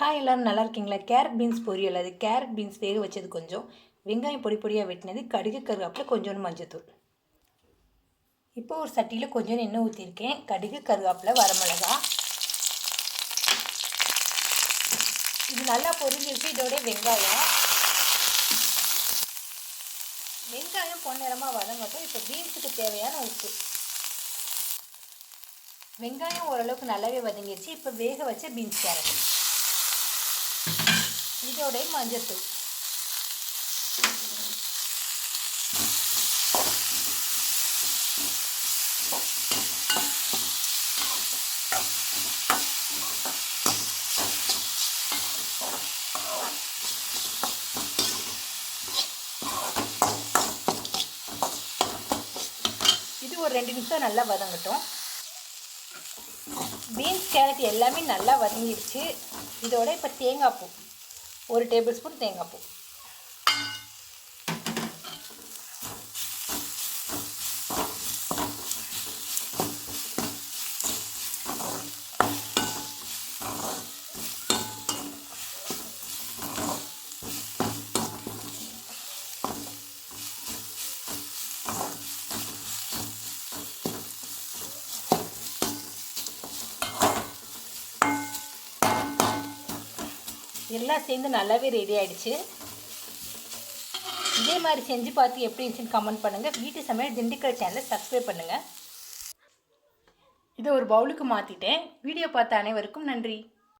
Hi எல்லோரும் நல்லா இருக்கீங்களா? கேரட் பீன்ஸ் பொரியல். அது கேரட் பீன்ஸ் வேக வச்சது கொஞ்சம் வெங்காயம் பொடி பொடியாக வெட்டினது கடுகு கருவேப்பில் கொஞ்சோண்டு மஞ்சத்தூள். இப்போ ஒரு சட்டியில் கொஞ்சோண்டு எண்ணெய் ஊற்றிருக்கேன் கடுகு கருவேப்பில் வரமிளகா. இது நல்லா பொரிஞ்சிருச்சு. இதோட வெங்காயம். வெங்காயம் பொன்னிறமாக வதங்கட்டும் இப்போ பீன்ஸுக்கு தேவையான உப்பு. வெங்காயம் ஓரளவுக்கு நல்லாவே வதங்கிடுச்சு இப்போ வேக வச்ச பீன்ஸ் கேரட் இதோடைய மஞ்சத்தூள் இது ஒரு ரெண்டு நிமிஷம் நல்லா வதங்கட்டும் பீன்ஸ் கேரட் எல்லாமே நல்லா வதங்கிடுச்சு. இதோட இப்போ தேங்காய் பூ. ஒரு டேபிள் ஸ்பூன் தேங்காய் பூ. எல்லாம் சேர்ந்து நல்லாவே ரெடி ஆகிடுச்சு இதே மாதிரி செஞ்சு பார்த்து எப்படி இருந்துச்சுன்னு கமெண்ட் பண்ணுங்கள் வீட்டு சமையல் திண்டுக்கல் சேனலை சப்ஸ்கிரைப் பண்ணுங்கள் இதை ஒரு பவுலுக்கு மாற்றிட்டேன் வீடியோ பார்த்த அனைவருக்கும் நன்றி.